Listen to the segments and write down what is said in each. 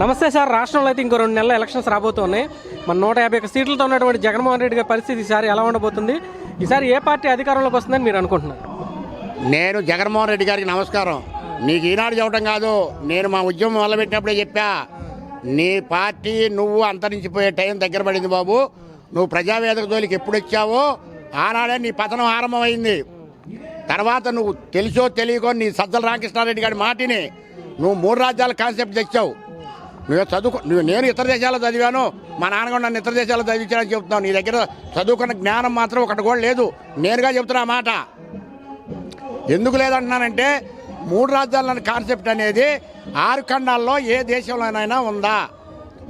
నమస్తే సార్ రాష్ట్రంలో అయితే ఇంకో రెండు నెలల ఎలక్షన్స్ రాబోతున్నాయి. మన నూట యాభై ఒక సీట్లతో ఉన్నటువంటి జగన్మోహన్ రెడ్డి గారి పరిస్థితి ఈసారి ఎలా ఉండబోతుంది? ఈసారి ఏ పార్టీ అధికారంలోకి వస్తుందని మీరు అనుకుంటున్నారు? నేను జగన్మోహన్ రెడ్డి గారికి నమస్కారం. నీకు ఈనాడు చెప్పడం కాదు నేను మా ఉద్యమం మొదలుపెట్టినప్పుడే చెప్పా. నీ పార్టీ నువ్వు అంతరించిపోయే టైం దగ్గర పడింది బాబు. నువ్వు ప్రజావేదిక జోలికి ఎప్పుడు వచ్చావో ఆనాడే నీ పతనం ఆరంభమైంది. తర్వాత నువ్వు తెలుసో తెలియకో నీ సజ్జల రామకృష్ణారెడ్డి గారి మాటిని నువ్వు మూడు రాజ్యాల కాన్సెప్ట్ తెచ్చావు. నువ్వు చదువుకు నువ్వు నేను ఇతర దేశాల్లో చదివాను మా నాన్నగారు నన్ను ఇతర దేశాల్లో చదివించాలని చెప్తున్నావు. నీ దగ్గర చదువుకున్న జ్ఞానం మాత్రం ఒకటి కూడా లేదు. నేనుగా చెప్తున్నా మాట. ఎందుకు లేదంటున్నానంటే మూడు రాజ్యాల కాన్సెప్ట్ అనేది ఆరు ఖండాల్లో ఏ దేశంలోనైనా ఉందా?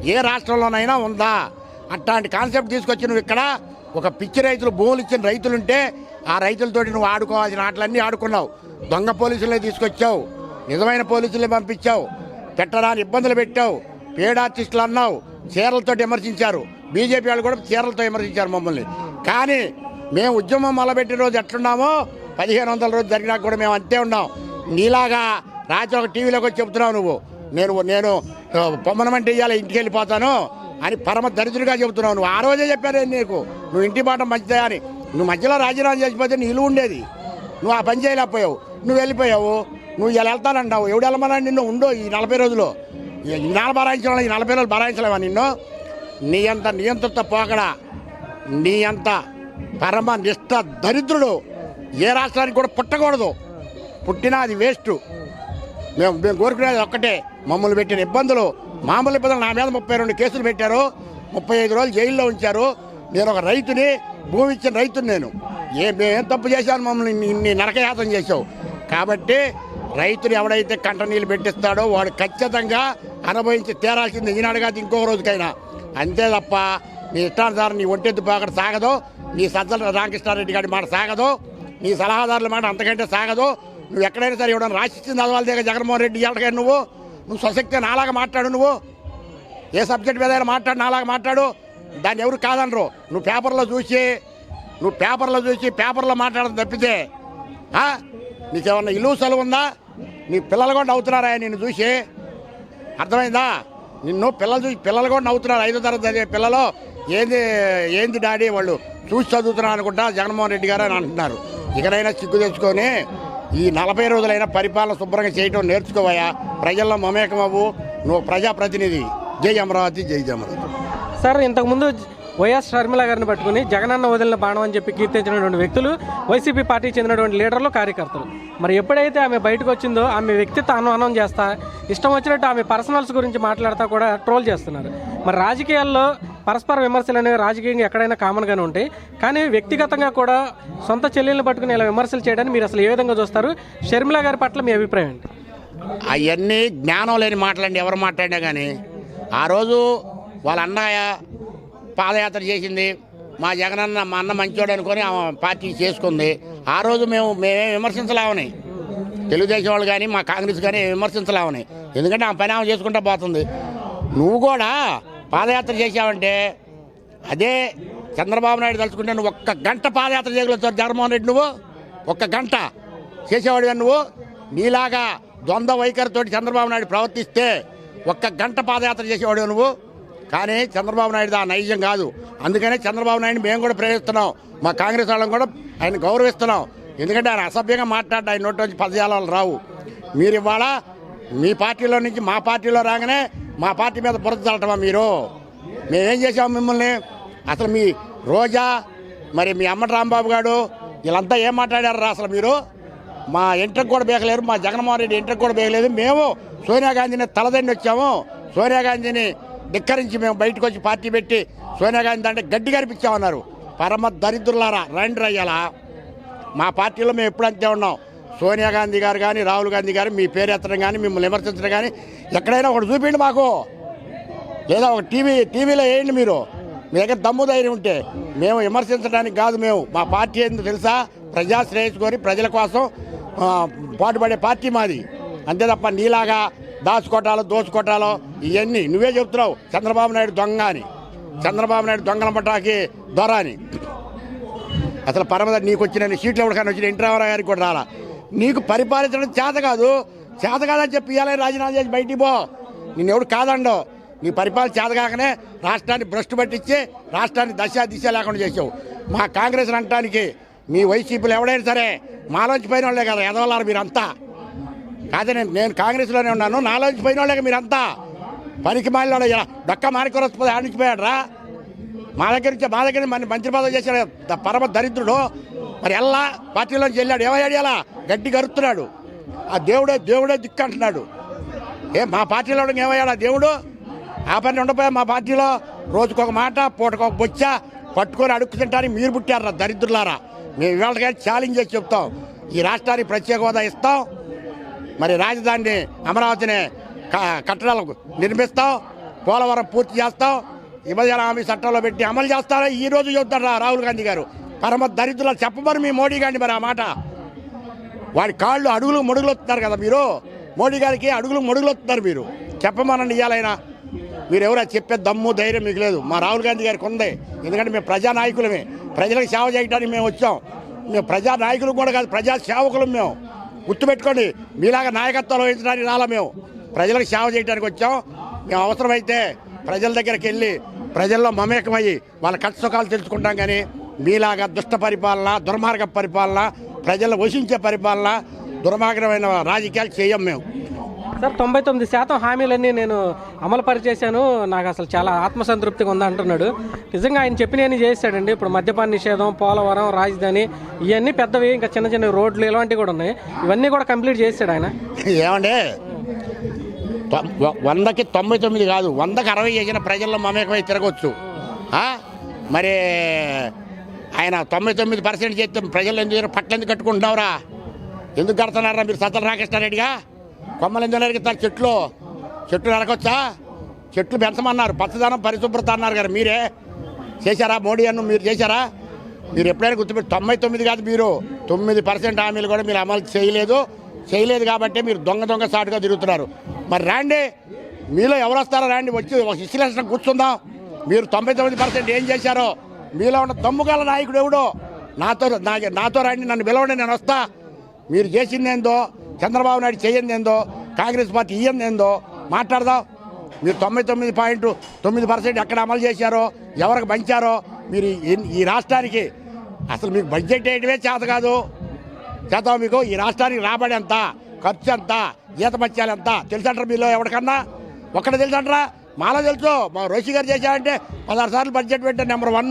ఏ రాష్ట్రంలోనైనా ఉందా? అట్లాంటి కాన్సెప్ట్ తీసుకొచ్చి నువ్వు ఇక్కడ ఒక పిచ్చి రైతులు భూములు ఇచ్చిన రైతులుంటే ఆ రైతులతోటి నువ్వు ఆడుకోవాల్సిన ఆటలన్నీ ఆడుకున్నావు. దొంగ పోలీసులే తీసుకొచ్చావు. నిజమైన పోలీసులే పంపించావు. పెట్టరాని ఇబ్బందులు పెట్టావు. పేడ్ ఆర్టిస్టులు అన్నావు. చీరలతో విమర్శించారు. బీజేపీ వాళ్ళు కూడా చీరలతో విమర్శించారు మమ్మల్ని. కానీ మేము ఉద్యమం మొదలుపెట్టిన రోజు ఎట్లున్నామో పదిహేను వందల రోజు జరిగినా కూడా మేము అంతే ఉన్నాం. నీలాగా రాత్రి ఒక టీవీలోకి వచ్చి చెప్తున్నావు నువ్వు. నేను నేను ఆ, పొమ్మనమంటే ఇవ్వాలి ఇంటికి వెళ్ళిపోతాను అని పరమ దరిద్రుడిగా చెబుతున్నావు. నువ్వు ఆ రోజే చెప్పాను నీకు? నువ్వు ఇంటి మాట మంచిదే అని. నువ్వు మధ్యలో రాజీనామా చేసిపోతే నీ ఇల్లు ఉండేది. నువ్వు ఆ పని చేయలేకపోయావు. నువ్వు వెళ్ళిపోయావు. నువ్వు ఇలా వెళ్తానంటావు. ఎవడు వెళ్ళమన్నాడు నిన్ను? ఉండో ఈ నలభై రోజులు. ఈ నాలుగు ఈ నలభై రోజులు బరాయించలేవా నిన్ను? నీ అంత నియంత్రిత పోకడా? నీ అంత పరమ నిష్ఠ దరిద్రుడు. ఏ రాష్ట్రానికి కూడా పుట్టకూడదు. పుట్టినా అది వేస్ట్. మేము మేము కోరుకునేది ఒక్కటే. మమ్మల్ని పెట్టిన ఇబ్బందులు. మామూలు ఇబ్బందులు నా మీద ముప్పై రెండు కేసులు పెట్టారు. ముప్పై ఐదు రోజులు జైల్లో ఉంచారు. నేను ఒక రైతుని భూమి ఇచ్చిన రైతుని నేను. ఏ మేమేం తప్పు చేశాను మమ్మల్ని? ఇన్ని- ఇన్ని నరకయాతం చేసావు కాబట్టి రైతులు ఎవడైతే కంట నీళ్ళు పెట్టిస్తాడో వాడు ఖచ్చితంగా అనుభవించి తీరాల్సింది ఈనాడు కాదు ఇంకో రోజుకైనా. అంతే తప్ప నీ ఇష్టానుసారం నీ ఒంటెద్దు పాకడ సాగదు నీ సజ్జల రామకృష్ణారెడ్డి గారి మాట సాగదు నీ సలహాదారుల మాట అంతకంటే సాగదు. నువ్వు ఎక్కడైనా సరే ఇవ్వడం రాసిచ్చింది చదవాలి దగ్గర జగన్మోహన్ రెడ్డి ఎక్కడికైనా నువ్వు నువ్వు స్వశక్తి నాలాగా మాట్లాడు నువ్వు. ఏ సబ్జెక్ట్ మీద అయినా మాట్లాడు నాలాగా మాట్లాడు. దాన్ని ఎవరు కాదనరు. నువ్వు పేపర్లో చూసి నువ్వు పేపర్లో చూసి పేపర్లో మాట్లాడడం తప్పితే నీకేమన్నా ఇల్లు సెలవు ఉందా? నీ పిల్లలు కూడా నవ్వుతున్నారా? నిన్ను చూసి. అర్థమైందా? నిన్ను పిల్లలు చూసి పిల్లలు కూడా నవ్వుతున్నారు ఐదో తరగతి చదివే పిల్లలు. ఏంది ఏంది డాడీ వాళ్ళు? చూసి చదువుతున్నారు అనుకుంటా జగన్మోహన్ రెడ్డి గారు అని అంటున్నారు. ఇకనైనా సిగ్గు తెచ్చుకొని ఈ నలభై రోజులైనా పరిపాలన శుభ్రంగా చేయటం నేర్చుకోవయా ప్రజల్లో మమేకం నువ్వు ప్రజాప్రతినిధి. జై అమరావతి జై జమరావతి సార్ ఇంతకుముందు వైఎస్ షర్మిల గారిని పట్టుకుని జగనన్న వదిలిన బాణం అని చెప్పి కీర్తించినటువంటి వ్యక్తులు వైసీపీ పార్టీకి చెందినటువంటి లీడర్లు కార్యకర్తలు. మరి ఎప్పుడైతే ఆమె బయటకు వచ్చిందో ఆమె వ్యక్తిత్వ అనుమానం చేస్తా ఇష్టం వచ్చినట్టు ఆమె పర్సనల్స్ గురించి మాట్లాడతా కూడా ట్రోల్ చేస్తున్నారు. మరి రాజకీయాల్లో పరస్పర విమర్శలు అనేవి రాజకీయంగా ఎక్కడైనా కామన్గానే ఉంటాయి. కానీ వ్యక్తిగతంగా కూడా సొంత చెల్లెల్ని పట్టుకుని ఇలా విమర్శలు చేయడానికి మీరు అసలు ఏ విధంగా చూస్తారు? షర్మిల గారి పట్ల మీ అభిప్రాయం ఏంటి? అవన్నీ జ్ఞానం లేని మాటలండి ఎవరు మాట్లాడినా కానీ ఆ రోజు వాళ్ళ అన్నయ్య పాదయాత్ర చేసింది. మా జగనన్న మా అన్న మంచోడు అనుకొని ఆమె పార్టీ చేసుకుంది. ఆ రోజు మేము మేమేం విమర్శించలేమని. తెలుగుదేశం వాళ్ళు కానీ మా కాంగ్రెస్ కానీ విమర్శించలేమని. ఎందుకంటే ఆ పని ఆమె చేసుకుంటా పోతుంది. నువ్వు కూడా పాదయాత్ర చేసావంటే అదే చంద్రబాబు నాయుడు తలుచుకుంటే నువ్వు ఒక్క గంట పాదయాత్ర చేయగలుగుతావు జగన్మోహన్ రెడ్డి నువ్వు? ఒక్క గంట చేసేవాడు నువ్వు? నీలాగా ద్వంద్వ వైఖరితోటి చంద్రబాబు నాయుడు ప్రవర్తిస్తే ఒక్క గంట పాదయాత్ర చేసేవాడు నువ్వు? కానీ చంద్రబాబు నాయుడు ఆ నైజం కాదు. అందుకనే చంద్రబాబు నాయుడు మేము కూడా ప్రేమిస్తున్నాం మా కాంగ్రెస్ వాళ్ళని కూడా ఆయన గౌరవిస్తున్నాం. ఎందుకంటే ఆయన అసభ్యంగా మాట్లాడి ఆయన నోటి నుంచి పదజాలాలు రావు. మీరు ఇవాళ మీ పార్టీలో నుంచి మా పార్టీలో రాగానే మా పార్టీ మీద బురద చల్లటమా మీరు? మేమేం చేసాము మిమ్మల్ని? అసలు మీ రోజా మరి మీ అమ్మ రాంబాబు గారు వీళ్ళంతా ఏం మాట్లాడారు అసలు మీరు? మా ఇంటికి కూడా బేగలేరు మా జగన్మోహన్ రెడ్డి ఇంటికి కూడా బేగలేదు. మేము సోనియా గాంధీని తలదండి వచ్చాము. సోనియా గాంధీని ధిక్కరించి మేము బయటకు వచ్చి పార్టీ పెట్టి సోనియా గాంధీ అంటే గడ్డి కనిపించామన్నారు పరమ దరిద్రులారా రండి రయ్యాలా మా పార్టీలో మేము ఎప్పుడంతే ఉన్నాం. సోనియా గాంధీ గారు కానీ రాహుల్ గాంధీ గారు మీ పేరు ఎత్తడం కానీ మిమ్మల్ని విమర్శించడం కానీ ఎక్కడైనా ఒకటి చూపించండి మాకు. లేదా ఒక టీవీ టీవీలో వేయండి మీరు. మీ దగ్గర దమ్ము ధైర్యం ఉంటే. మేము విమర్శించడానికి కాదు మేము. మా పార్టీ ఏందో తెలుసా? ప్రజా శ్రేయస్ కోరి ప్రజల కోసం పాటుపడే పార్టీ మాది. అంతే తప్ప నీలాగా దాచుకోటాలో దోచుకోటాలో ఇవన్నీ నువ్వే చెప్తున్నావు చంద్రబాబు నాయుడు దొంగ అని. చంద్రబాబు నాయుడు దొంగల పట్టాకి దొర అని. అసలు పరమద నీకు వచ్చిన సీట్లు ఎవరికైనా వచ్చిన ఎన్టీ గారికి కూడా రాలా. నీకు పరిపాలించడం చేత కాదు. చేత కాదని చెప్పి ఇవ్వాలని రాజీనామా చేసి బయటికి పో. నిన్నెవడు కాదండో. నీ పరిపాలన చేతగాకనే రాష్ట్రాన్ని భ్రష్టు పట్టించి రాష్ట్రాన్ని దశ దిశ లేకుండా చేసావు. మా కాంగ్రెస్ అనటానికి మీ వైసీపీలు ఎవడైనా సరే మాలోంచి పైన వాళ్ళే కదా ఎదవలారు మీరంతా. కాదని నేను నేను కాంగ్రెస్లోనే ఉన్నాను. నాలోంచి పోయిన వాళ్ళకి మీరంతా. పనికి మాలినాడు ఇలా డొక్క మానికొరస్పోతే ఆడించిపోయాడు రా మా దగ్గర నుంచి మా దగ్గర మన మంత్రి పదవి చేశాడు పరమ దరిద్రుడు. మరి ఎల్లా? పార్టీలోంచి వెళ్ళాడు. ఏమయ్యాడు ఎలా గడ్డి కరుతున్నాడు ఆ దేవుడే దేవుడే దిక్కు అంటున్నాడు. ఏ మా పార్టీలో ఏమయ్యాడు ఆ దేవుడు? ఆ పని ఉండపోయా మా పార్టీలో? రోజుకొక మాట పూటకొక బొచ్చ పట్టుకొని అడుక్కు తింటానికి మీరు పుట్టారా దరిద్రులారా. మేము ఇవాళ ఛాలెంజ్ చేసి చెప్తాం. ఈ రాష్ట్రానికి ప్రత్యేక హోదా ఇస్తాం. మరి రాజధానిని అమరావతిని క- కట్టడాలకు నిర్మిస్తాం పోలవరం పూర్తి చేస్తాం విభజన హామీ చట్టంలో పెట్టి అమలు చేస్తారా? ఈ రోజు చెబుతారా రాహుల్ గాంధీ గారు. పరమ దరిద్రులు చెప్పమని మీ మోడీ గారిని మరి ఆ మాట. వాడి కాళ్ళు అడుగులు మొడుగులు వస్తున్నారు కదా మీరు. మోడీ గారికి అడుగులు మొడుగులు వస్తున్నారు మీరు. చెప్పమనండి ఇవ్వాలైనా మీరు ఎవరో చెప్పే దమ్ము ధైర్యం మీకు లేదు. మా రాహుల్ గాంధీ గారికి ఉంది. ఎందుకంటే మేము ప్రజా నాయకులమే ప్రజలకు సేవ చేయడానికి మేము వచ్చాం. మేము ప్రజా నాయకులు కూడా కాదు ప్రజా సేవకులు మేము. గుర్తుపెట్టుకోండి మీలాగా నాయకత్వం వహించడానికి రాలా మేము. ప్రజలకు సేవ చేయడానికి వచ్చాం. మేము అవసరమైతే ప్రజల దగ్గరికి వెళ్ళి ప్రజల్లో మమేకమయ్యి వాళ్ళ కష్ట సుఖాలు తెలుసుకుంటాం కానీ మీలాగా దుష్ట పరిపాలన దుర్మార్గ పరిపాలన ప్రజలను వశించే పరిపాలన దుర్మార్గమైన రాజకీయాలు చేయం మేము. సార్ తొంభై తొమ్మిది శాతం హామీలన్నీ నేను అమలు పరిచేశాను. నాకు అసలు చాలా ఆత్మసంతృప్తిగా ఉంది అంటున్నాడు. నిజంగా ఆయన చెప్పినవన్నీ చేశాడండి. ఇప్పుడు మద్యపాన నిషేధం పోలవరం రాజధాని ఇవన్నీ పెద్దవి ఇంకా చిన్న చిన్న రోడ్లు ఇలాంటివి కూడా ఉన్నాయి. ఇవన్నీ కూడా కంప్లీట్ చేశాడు ఆయన. ఏమండి? వందకి తొంభై తొమ్మిది కాదు వందకి అరవై చేసిన ప్రజల్లో మమేకమై తిరగవచ్చు మరి ఆయన తొంభై తొమ్మిది పర్సెంట్ చేస్తే ప్రజలు ఎందుకు పట్ల ఎందుకు కట్టుకుంటున్నావురా? ఎందుకు కడుతున్నారా మీరు సత్తల రాకేష్టారెడ్డిగా కొమ్మలు ఎందుకు నరికిస్తారు చెట్లు. చెట్లు నరకొచ్చా? చెట్లు పెంచమన్నారు. పచ్చదనం పరిశుభ్రత అన్నారు కదా మీరే. చేశారా మోడీ అన్ను? మీరు చేశారా? మీరు ఎప్పుడైనా గుర్తుపెట్టి. తొంభై తొమ్మిది కాదు మీరు. తొమ్మిది పర్సెంట్ హామీలు కూడా మీరు అమలు చేయలేదు. చేయలేదు కాబట్టి మీరు దొంగ దొంగ సాటుగా తిరుగుతున్నారు. మరి రాండి. మీలో ఎవరు వస్తారో రాండి. వచ్చి ఒక విశ్లేషణ కూర్చుందాం. మీరు తొంభై తొమ్మిది పర్సెంట్ ఏం చేశారో. మీలో ఉన్న దమ్ముగల నాయకుడు ఎవడో? నాతో నాతో రండి. నన్ను పిలవండి నేను వస్తా. మీరు చేసింది ఏందో చంద్రబాబు నాయుడు చేయందేందో కాంగ్రెస్ పార్టీ ఇయ్యందేందో మాట్లాడదాం. మీరు తొంభై తొమ్మిది పాయింట్ తొమ్మిది పర్సెంట్ ఎక్కడ అమలు చేశారో ఎవరికి పంచారో మీరు ఈ- రాష్ట్రానికి అసలు మీకు బడ్జెట్ వేయడమే చేత కాదు. చేద్దాం మీకు ఈ రాష్ట్రానికి రాబడి ఎంత ఖర్చు ఎంత జీతపత్యాలు ఎంత తెలుసంటారు మీలో ఎవరికన్నా? ఒక్కడ తెలుసంటారా? మాలో తెలుసు. మా రోషి గారు చేశారంటే పదహారు సార్లు బడ్జెట్ పెట్టారు నెంబర్ వన్.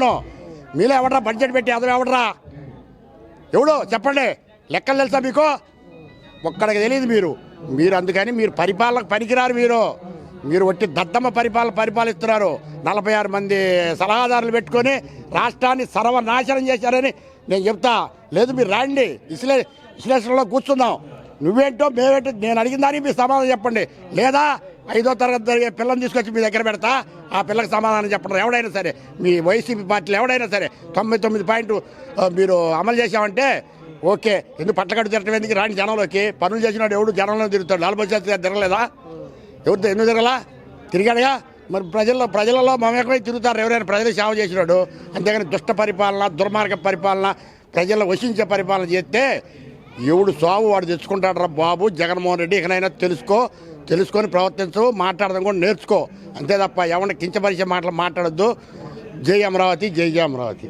మీలో ఎవడరా బడ్జెట్ పెట్టి అతను ఎవడరా? ఎవడు? చెప్పండి. లెక్కలు తెలుసా మీకు? ఒక్కడికి తెలియదు మీరు. మీరు అందుకని మీరు పరిపాలనకు పనికిరారు మీరు. మీరు వట్టి దద్దమ్మ పరిపాలన పరిపాలిస్తున్నారు. నలభై ఆరు మంది సలహాదారులు పెట్టుకొని రాష్ట్రాన్ని సర్వనాశనం చేశారని నేను చెప్తా. లేదు మీరు రాండి. విశ్లే విశ్లేషణలో కూర్చుందాం. నువ్వేంటో మేమేంటో నేను అడిగిన దానికి మీరు సమాధానం చెప్పండి. లేదా ఐదో తరగతి జరిగే పిల్లని తీసుకొచ్చి మీ దగ్గర పెడతా. ఆ పిల్లకి సమాధానం చెప్పండి. ఎవడైనా సరే మీ వైసీపీ పార్టీలు ఎవడైనా సరే తొంభై తొమ్మిది పాయింట్ మీరు అమలు చేశామంటే ఓకే. ఎందుకు పట్టకట్టు తిరగటం ఎందుకు? రాని జనంలోకి పనులు చేసినాడు ఎవడు? జనంలో తిరుగుతాడు. లాల్ బస్ తిరగలేదా? ఎవరితో ఎందుకు తిరగలా? తిరిగాడుగా? మరి ప్రజల్లో ప్రజలలో మమేకమై తిరుగుతారు ఎవరైనా? ప్రజలు సేవ చేసినాడు. అంతేగాని దుష్ట పరిపాలన దుర్మార్గ పరిపాలన ప్రజల్లో వశించే పరిపాలన చేస్తే ఎవడు సాగు వాడు తెచ్చుకుంటాడు రా బాబు. జగన్మోహన్ రెడ్డి ఇకనైనా తెలుసుకో. తెలుసుకొని ప్రవర్తించు. మాట్లాడడం కూడా నేర్చుకో. అంతే తప్ప ఎవరిని కించపరిచే మాటలు మాట్లాడొద్దు. జై అమరావతి జై జై అమరావతి.